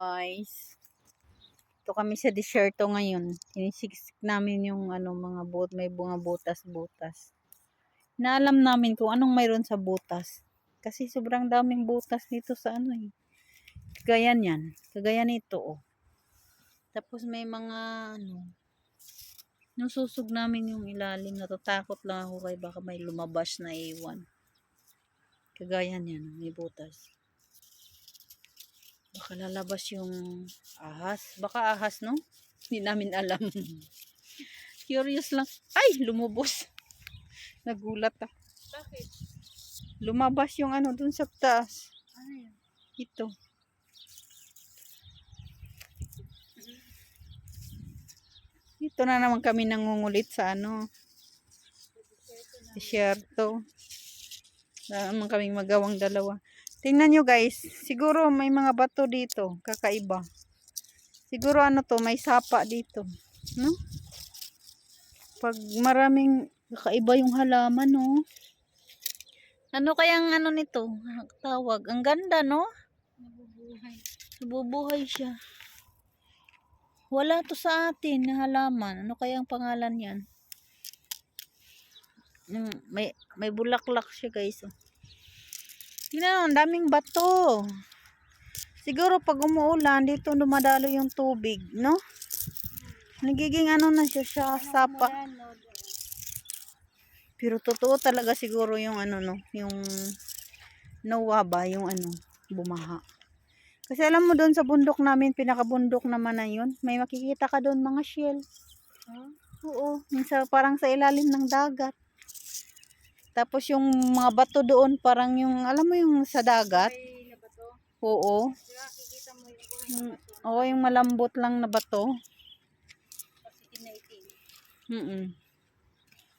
guys. Ito kami sa desierto ngayon. Sinisiksik namin yung ano, mga bot, may bunga butas-butas. Naalam namin kung anong mayroon sa butas. Kasi sobrang daming butas dito sa ano eh. Kagaya niyan. Kagaya nito oh. Tapos may mga ano, nasusog namin yung ilalim. Natatakot lang ako kay baka may lumabas na iwan. Kagaya niyan, may butas. Baka lalabas yung ahas. Baka ahas, no? Hindi namin alam. Curious lang. Ay, lumubos. Nagulat ah. Bakit? Lumabas yung ano dun sa taas. Ano yun? Ito. Ito na naman kami nangungulit sa ano. Desierto. Wala naman kaming magawang dalawa. Tingnan nyo guys. Siguro may mga bato dito. Kakaiba. Siguro ano to. May sapa dito. No? Pag maraming kakaiba yung halaman no. Ano kayang ano nito? Tawag. Ang ganda no? Nabubuhay. Nabubuhay siya. Wala to sa atin na halaman. Ano kayang pangalan yan? Yung may, may bulaklak siya guys. Oh. Tingnan ang daming bato. Siguro pag umuulan, dito dumadalo yung tubig, no? Nagiging ano na siya, siya sapa. Pero totoo talaga siguro yung ano no, yung nawa ba, yung ano, bumaha. Kasi alam mo doon sa bundok namin, pinakabundok naman na yun, may makikita ka doon mga shell. Huh? Oo, minsan parang sa ilalim ng dagat. Tapos yung mga bato doon, parang yung, alam mo yung sa dagat? Ay? Oo. Kaya kikita mo yung bato. oo, yung malambot lang na bato. Kasi tinaitin. Mm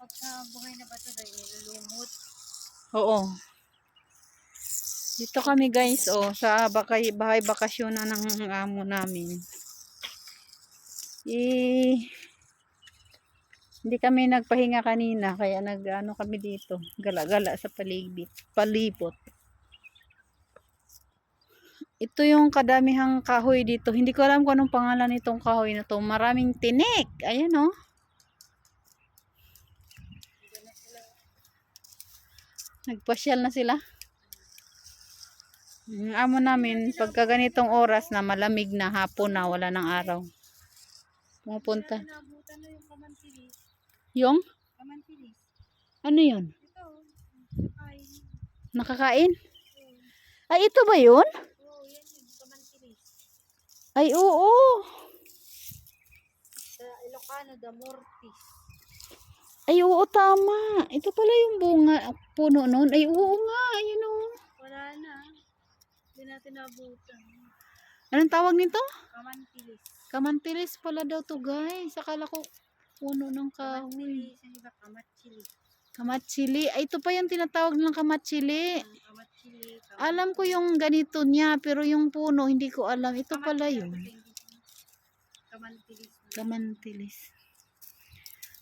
Pagka buhay na bato dahil nilulumot. Oo. Dito kami guys, oh, sa bakay, bahay bakasyon na ng amo namin. Eh, hindi kami nagpahinga kanina, kaya nag, ano kami dito, gala-gala sa paligid, palibot. Ito yung kadamihang kahoy dito. Hindi ko alam kung anong pangalan nitong kahoy na to. Maraming tinik. Ayan, oh. Nagpasyal na sila. Ang amo namin, pagka ganitong oras na malamig na hapon na, wala ng araw. Pumupunta. Kamantilis. Yung? Kamantilis. Ano yun? Ito. Kain. Nakakain? Ay, ito ba yun? Oo, yan yung kamantilis. Ay, oo. Sa Ilocano, the Mortis. Ay, oo, tama. Ito pala yung bunga, puno nun. Ay, oo nga. Ayun oo. Wala na. Hindi natin nabutan. Anong tawag nito? Kamantilis. Kamantilis pala daw to guys. Akala ko puno ng kahoy. Kamantilis. Yung iba, kamatsili. Kamatsili. Ay, ito pa yung tinatawag nilang kamatsili. Kamatsili. Alam ko yung ganito niya, pero yung puno, hindi ko alam. Ito pala yun. Kamantilis. Kamantilis.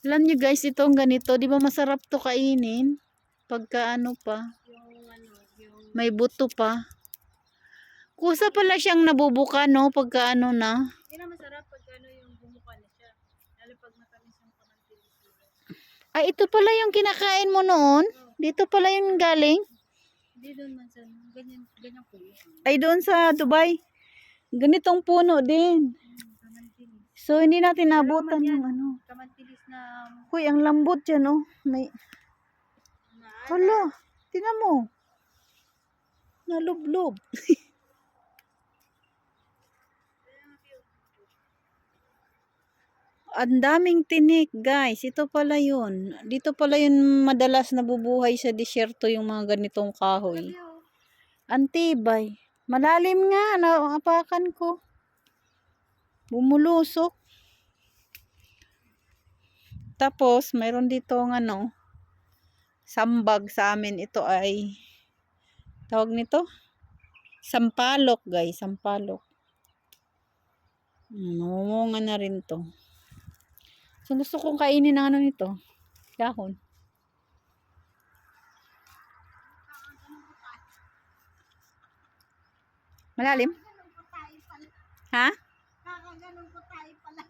Alam niyo guys, itong ganito, di ba masarap to kainin? Pagka ano pa, Yung ano, yung may buto pa. Kusa pala siyang nabubuka, no? Pagka ano na. Yun ang masarap pag ano yung bumuka na siya. Lalo pag matamis yung kamantilis. Ay, ito pala yung kinakain mo noon. Dito pala yung galing. Hindi doon man sa ganyan, ganyan po. Ay, doon sa Dubai. Ganitong puno din. So, hindi natin nabutan yung ano. Kamantilis na Hoy, ang lambot yan, oh. May, hala, tinan mo. Nalublob. Ang daming tinik, guys. Ito pala yun. Dito pala yun madalas nabubuhay sa disyerto yung mga ganitong kahoy. Antibay. Malalim nga, naapakan ko. Bumulusok. Tapos, mayroon dito ng ano, sambag sa amin. Ito ay, tawag nito? Sampalok, guys. Sampalok. Namumunga na rin to. So, gusto kong kainin ng ano nito. Dahon. Malalim? Ha? Kakaganon ko tayo pala.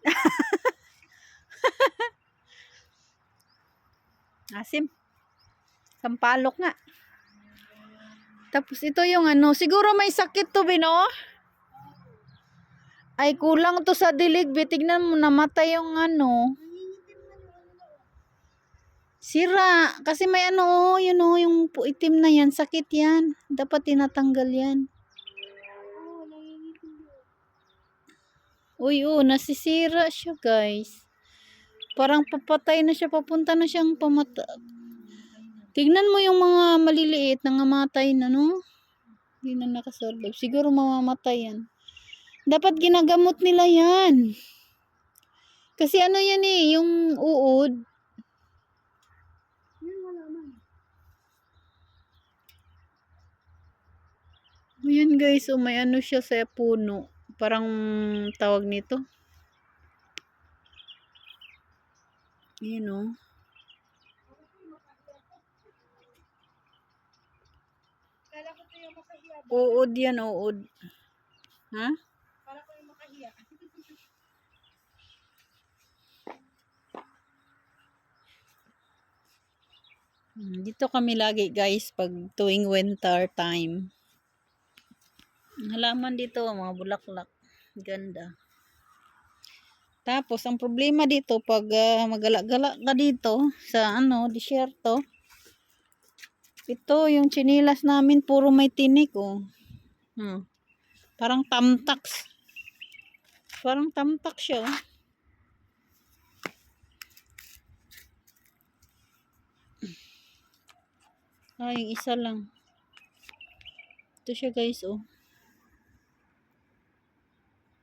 Asim. Sampalok nga. Tapos ito yung ano, siguro may sakit to, Bino. Ay, kulang to sa dilig. Be. Tignan mo, namatay yung ano. Sira. Kasi may ano, oh, yun oh, yung itim na yan. Sakit yan. Dapat tinatanggal yan. Uy, oh, nasisira siya, guys. Parang papatay na siya. Papunta na siyang pamata. Tignan mo yung mga maliliit na ngamatay na, no? Hindi na nakasurvive. Siguro mamamatay yan. Dapat ginagamot nila yan. Kasi ano yan eh, yung uod. Yun, wala man. Ayan guys, oh, may ano siya sa puno. Parang tawag nito. Ayan oh. Yung makahiya. Uod yan, uod. Ha? Kala ko yung makahiya. Hmm, Dito kami lagi guys pag tuwing winter time. Halaman dito, mga bulaklak. Ganda. Tapos, ang problema dito, pag ah, magala-gala ka dito, sa ano, disyerto, ito, yung chinilas namin, puro may tinik, oh. Hmm. Parang tamtax. Parang tamtak siya, oh. Ah, yung isa lang. Ito siya guys, oh.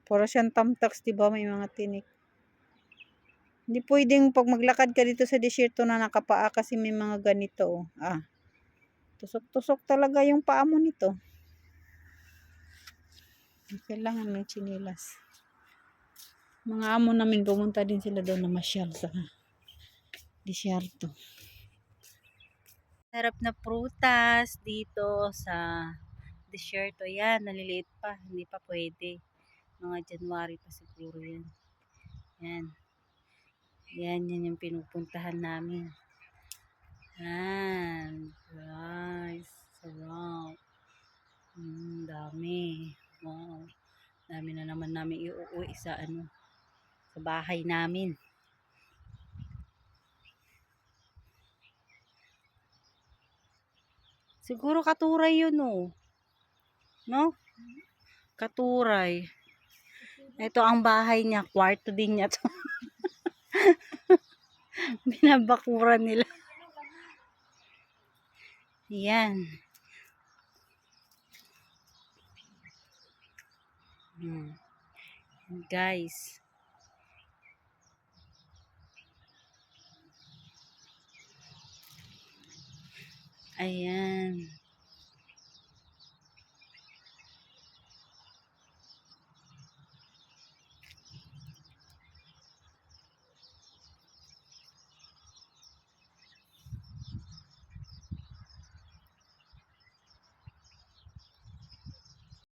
Para siyang tamtax, di ba? May mga tinik. Hindi pwedeng pag maglakad ka dito sa desierto na nakapaa kasi may mga ganito, oh. Ah. Tusok-tusok talaga yung paa mo nito. Kailangan ng chinilas. Mga amo namin pumunta din sila doon na masyal sa desierto. Sarap na prutas dito sa desierto. Yan, naliliit pa. Hindi pa pwede. Mga January pa siguro yan. Yan. Yan, yan yung pinupuntahan namin. Yan. Guys. Sarap. Mm, dami. Wow. Dami na naman namin iuwi sa ano sa bahay namin. Siguro katuray yun oh. No? Katuray. Ito ang bahay niya. Kwarto din niya to. Binabakuran nila. Yan. Hmm. Guys. Ayan.